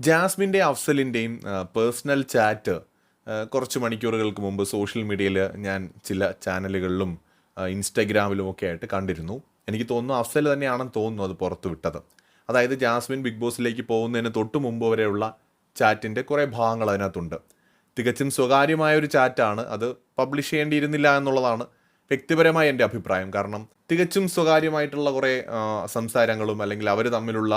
ജാസ്മിന്റെ അഫ്സലിന്റെയും personal chat കുറച്ച് മണിക്കൂറുകൾക്ക് മുമ്പ് സോഷ്യൽ മീഡിയയിൽ ഞാൻ ചില ചാനലുകളിലും ഇൻസ്റ്റഗ്രാമിലും ഒക്കെ ആയിട്ട് കണ്ടിരുന്നു. എനിക്ക് തോന്നുന്നു അഫ്സൽ തന്നെയാണെന്ന് തോന്നുന്നു അത് പുറത്തു വിട്ടത്. അതായത് ജാസ്മിൻ ബിഗ് ബോസിലേക്ക് പോകുന്നതിന് തൊട്ട് മുമ്പ് വരെയുള്ള ചാറ്റിന്റെ കുറേ ഭാഗങ്ങൾ അതിനകത്തുണ്ട്. തികച്ചും സ്വകാര്യമായ ഒരു ചാറ്റാണ്. അത് പബ്ലിഷ് ചെയ്യേണ്ടിയിരുന്നില്ല എന്നുള്ളതാണ് വ്യക്തിപരമായ എന്റെ അഭിപ്രായം. കാരണം തികച്ചും സ്വകാര്യമായിട്ടുള്ള കുറേ സംസാരങ്ങളും അല്ലെങ്കിൽ അവർ തമ്മിലുള്ള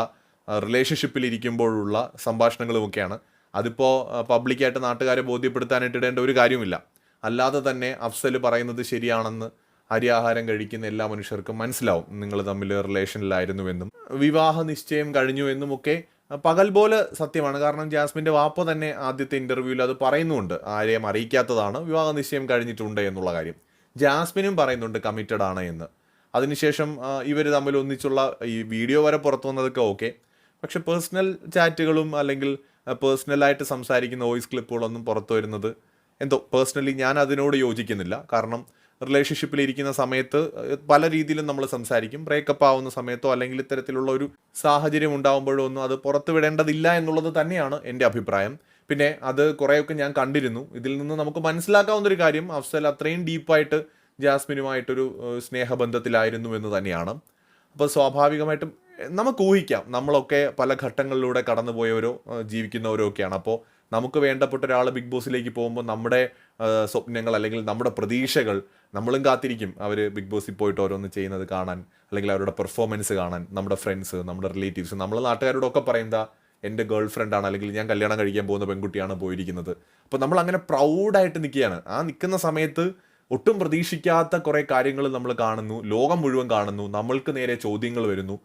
റിലേഷൻഷിപ്പിൽ ഇരിക്കുമ്പോഴുള്ള സംഭാഷണങ്ങളുമൊക്കെയാണ്. അതിപ്പോൾ പബ്ലിക്കായിട്ട് നാട്ടുകാരെ ബോധ്യപ്പെടുത്താനായിട്ട് ഇടേണ്ട ഒരു കാര്യമില്ല. അല്ലാതെ തന്നെ അഫ്സൽ പറയുന്നത് ശരിയാണെന്ന് അരിയാഹാരം കഴിക്കുന്ന എല്ലാ മനുഷ്യർക്കും മനസ്സിലാവും. നിങ്ങൾ തമ്മിൽ റിലേഷനിലായിരുന്നുവെന്നും വിവാഹ നിശ്ചയം കഴിഞ്ഞു കഴിഞ്ഞുവെന്നുമൊക്കെ പകൽ പോലെ സത്യമാണ്. കാരണം ജാസ്മിന്റെ വാപ്പ തന്നെ ആദ്യത്തെ ഇന്റർവ്യൂവിൽ അത് പറയുന്നുണ്ട് ആരെയും അറിയിക്കാത്തതാണ് വിവാഹ നിശ്ചയം കഴിഞ്ഞിട്ടുണ്ട് എന്നുള്ള കാര്യം. ജാസ്മിനും പറയുന്നുണ്ട് കമ്മിറ്റഡ് ആണ് എന്ന്. അതിനുശേഷം ഇവർ തമ്മിൽ ഒന്നിച്ചുള്ള ഈ വീഡിയോ വരെ പുറത്തു വന്നതൊക്കെ ഓക്കെ പക്ഷെ പേഴ്സണൽ ചാറ്റുകളും അല്ലെങ്കിൽ പേഴ്സണലായിട്ട് സംസാരിക്കുന്ന വോയിസ് ക്ലിപ്പുകളൊന്നും പുറത്തു വരുന്നത് എന്തോ പേഴ്സണലി ഞാൻ അതിനോട് യോജിക്കുന്നില്ല. കാരണം റിലേഷൻഷിപ്പിൽ ഇരിക്കുന്ന സമയത്ത് പല രീതിയിലും നമ്മൾ സംസാരിക്കും. ബ്രേക്കപ്പ് ആവുന്ന സമയത്തോ അല്ലെങ്കിൽ ഇത്തരത്തിലുള്ള ഒരു സാഹചര്യം ഉണ്ടാകുമ്പോഴോ ഒന്നും അത് പുറത്തു വിടേണ്ടതില്ല എന്നുള്ളത് തന്നെയാണ് എന്റെ അഭിപ്രായം. പിന്നെ അത് കുറേയൊക്കെ ഞാൻ കണ്ടിരുന്നു. ഇതിൽ നിന്ന് നമുക്ക് മനസ്സിലാക്കാവുന്ന ഒരു കാര്യം അഫ്സൽ അത്രയും ഡീപ്പായിട്ട് ജാസ്മിനുമായിട്ടൊരു സ്നേഹബന്ധത്തിലായിരുന്നു എന്ന് തന്നെയാണ്. അപ്പോൾ സ്വാഭാവികമായിട്ടും നമുക്ക് ഊഹിക്കാം നമ്മളൊക്കെ പല ഘട്ടങ്ങളിലൂടെ കടന്നുപോയവരോ ജീവിക്കുന്നവരോ ഒക്കെയാണ്. അപ്പോൾ നമുക്ക് വേണ്ടപ്പെട്ട ഒരാൾ ബിഗ് ബോസിലേക്ക് പോകുമ്പോൾ നമ്മുടെ സ്വപ്നങ്ങൾ അല്ലെങ്കിൽ നമ്മുടെ പ്രതീക്ഷകൾ നമ്മളും കാത്തിരിക്കും. അവർ ബിഗ് ബോസിൽ പോയിട്ട് ഓരോന്ന് ചെയ്യുന്നത് കാണാൻ അല്ലെങ്കിൽ അവരുടെ പെർഫോമൻസ് കാണാൻ നമ്മുടെ ഫ്രണ്ട്സ് നമ്മുടെ റിലേറ്റീവ്സ് നമ്മൾ നാട്ടുകാരോടൊക്കെ പറയുന്ന എന്റെ ഗേൾ ഫ്രണ്ടാണ് അല്ലെങ്കിൽ ഞാൻ കല്യാണം കഴിക്കാൻ പോകുന്ന പെൺകുട്ടിയാണ് പോയിരിക്കുന്നത്. അപ്പോൾ നമ്മൾ അങ്ങനെ പ്രൗഡായിട്ട് നിൽക്കുകയാണ്. ആ നിൽക്കുന്ന സമയത്ത് ഒട്ടും പ്രതീക്ഷിക്കാത്ത കുറേ കാര്യങ്ങൾ നമ്മൾ കാണുന്നു. ലോകം മുഴുവൻ കാണുന്നു. നമ്മൾക്ക് നേരെ ചോദ്യങ്ങൾ വരുന്നു.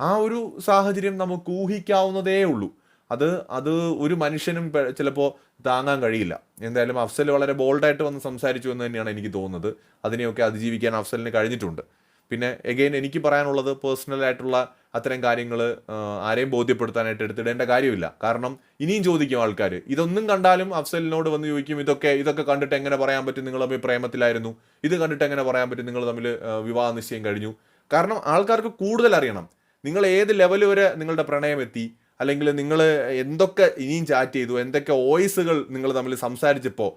ആ ഒരു സാഹചര്യം നമുക്ക് ഊഹിക്കാവുന്നതേ ഉള്ളൂ. അത് അത് ഒരു മനുഷ്യനും ചിലപ്പോൾ താങ്ങാൻ കഴിയില്ല. എന്തായാലും അഫ്സൽ വളരെ ബോൾഡായിട്ട് വന്ന് സംസാരിച്ചു എന്ന് തന്നെയാണ് എനിക്ക് തോന്നുന്നത്. അതിനെയൊക്കെ അതിജീവിക്കാൻ അഫ്സലിന് കഴിഞ്ഞിട്ടുണ്ട്. പിന്നെ എഗെയിൻ എനിക്ക് പറയാനുള്ളത് പേഴ്സണലായിട്ടുള്ള അത്തരം കാര്യങ്ങൾ ആരെയും ബോധ്യപ്പെടുത്താനായിട്ട് എടുത്തിടേണ്ട കാര്യമില്ല. കാരണം ഇനിയും ചോദിക്കും ആൾക്കാർ ഇതൊന്നും കണ്ടാലും അഫ്സലിനോട് വന്ന് ചോദിക്കും ഇതൊക്കെ ഇതൊക്കെ കണ്ടിട്ട് എങ്ങനെ പറയാൻ പറ്റും? നിങ്ങൾ തമ്മിൽ പ്രേമത്തിലായിരുന്നു. ഇത് കണ്ടിട്ട് എങ്ങനെ പറയാൻ പറ്റും? നിങ്ങൾ തമ്മിൽ വിവാഹ നിശ്ചയം കഴിഞ്ഞു. കാരണം ആൾക്കാർക്ക് കൂടുതൽ അറിയണം. നിങ്ങൾ ഏത് ലെവൽ വരെ നിങ്ങളുടെ പ്രണയം എത്തി? അല്ലെങ്കിൽ നിങ്ങൾ എന്തൊക്കെ ഇനിയും ചാറ്റ് ചെയ്തു? എന്തൊക്കെ വോയിസുകൾ നിങ്ങൾ തമ്മിൽ സംസാരിച്ചപ്പോൾ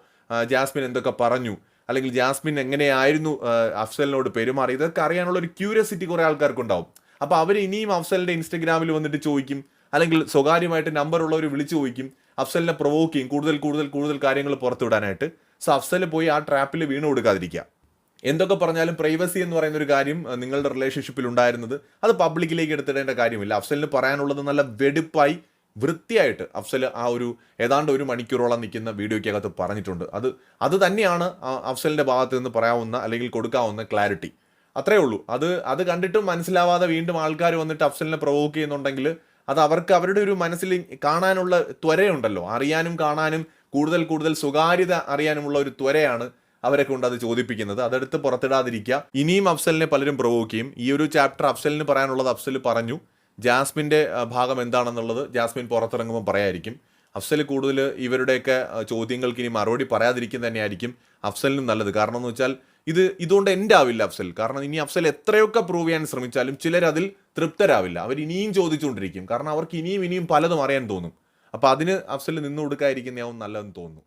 ജാസ്മിൻ എന്തൊക്കെ പറഞ്ഞു? അല്ലെങ്കിൽ ജാസ്മിൻ എങ്ങനെയായിരുന്നു അഫ്സലിനോട് പെരുമാറി? ഇതൊക്കെ അറിയാനുള്ള ഒരു ക്യൂരിയോസിറ്റി കുറേ ആൾക്കാർക്കുണ്ടാവും. അപ്പോൾ അവർ ഇനിയും അഫ്സലിന്റെ ഇൻസ്റ്റഗ്രാമിൽ വന്നിട്ട് ചോദിക്കും. അല്ലെങ്കിൽ സ്വകാര്യമായിട്ട് നമ്പർ ഉള്ളവർ വിളിച്ചു ചോദിക്കും. അഫ്സലിനെ പ്രൊവോക്ക് ചെയ്യും. കൂടുതൽ കൂടുതൽ കൂടുതൽ കാര്യങ്ങൾ പുറത്തുവിടാനായിട്ട്. സോ അഫ്സൽ പോയി ആ ട്രാപ്പിൽ വീണ് കൊടുക്കാതിരിക്കുക. എന്തൊക്കെ പറഞ്ഞാലും പ്രൈവസി എന്ന് പറയുന്ന ഒരു കാര്യം നിങ്ങളുടെ റിലേഷൻഷിപ്പിൽ ഉണ്ടായിരുന്നത്. അത് പബ്ലിക്കിലേക്ക് എടുത്തിടേണ്ട കാര്യമില്ല. അഫ്സലിന് പറയാനുള്ളത് നല്ല വെടുപ്പായി വൃത്തിയായിട്ട് അഫ്സൽ ആ ഒരു ഏതാണ്ട് ഒരു മണിക്കൂറോളം നിൽക്കുന്ന വീഡിയോയ്ക്കകത്ത് പറഞ്ഞിട്ടുണ്ട്. അത് അത് തന്നെയാണ് അഫ്സലിന്റെ ഭാഗത്ത് നിന്ന് പറയാവുന്ന അല്ലെങ്കിൽ കൊടുക്കാവുന്ന ക്ലാരിറ്റി അത്രേ ഉള്ളൂ. അത് അത് കണ്ടിട്ടും മനസ്സിലാവാതെ വീണ്ടും ആൾക്കാർ വന്നിട്ട് അഫ്സലിനെ പ്രൊവോക്ക് ചെയ്യുന്നുണ്ടെങ്കിൽ അത് അവർക്ക് അവരുടെ ഒരു മനസ്സിൽ കാണാനുള്ള ത്വരയുണ്ടല്ലോ. അറിയാനും കാണാനും കൂടുതൽ കൂടുതൽ സ്വകാര്യത അറിയാനുമുള്ള ഒരു ത്വരയാണ് അവരെ കൊണ്ട് അത് ചോദിപ്പിക്കുന്നത്. അതെടുത്ത് പുറത്തിടാതിരിക്കുക. ഇനിയും അഫ്സലിനെ പലരും പ്രൊവോക്ക് ചെയ്യും. ഈ ഒരു ചാപ്റ്റർ അഫ്സലിന് പറയാനുള്ളത് അഫ്സൽ പറഞ്ഞു. ജാസ്മിന്റെ ഭാഗം എന്താണെന്നുള്ളത് ജാസ്മിൻ പുറത്തിറങ്ങുമ്പോൾ പറയായിരിക്കും. അഫ്സൽ കൂടുതൽ ഇവരുടെയൊക്കെ ചോദ്യങ്ങൾക്ക് ഇനി മറുപടി പറയാതിരിക്കും തന്നെയായിരിക്കും അഫ്സലിനും നല്ലത്. കാരണം എന്ന് വെച്ചാൽ ഇത് ഇതുകൊണ്ട് എന്റെ ആവില്ല അഫ്സൽ? കാരണം ഇനി അഫ്സൽ എത്രയൊക്കെ പ്രൂവ് ചെയ്യാൻ ശ്രമിച്ചാലും ചിലരതിൽ തൃപ്തരാവില്ല. അവർ ഇനിയും ചോദിച്ചുകൊണ്ടിരിക്കും. കാരണം അവർക്ക് ഇനിയും ഇനിയും പലതും അറിയാൻ തോന്നും. അപ്പോൾ അതിന് അഫ്സൽ നിന്ന് കൊടുക്കാതിരിക്കുന്നതാവും നല്ലതെന്ന് തോന്നുന്നു.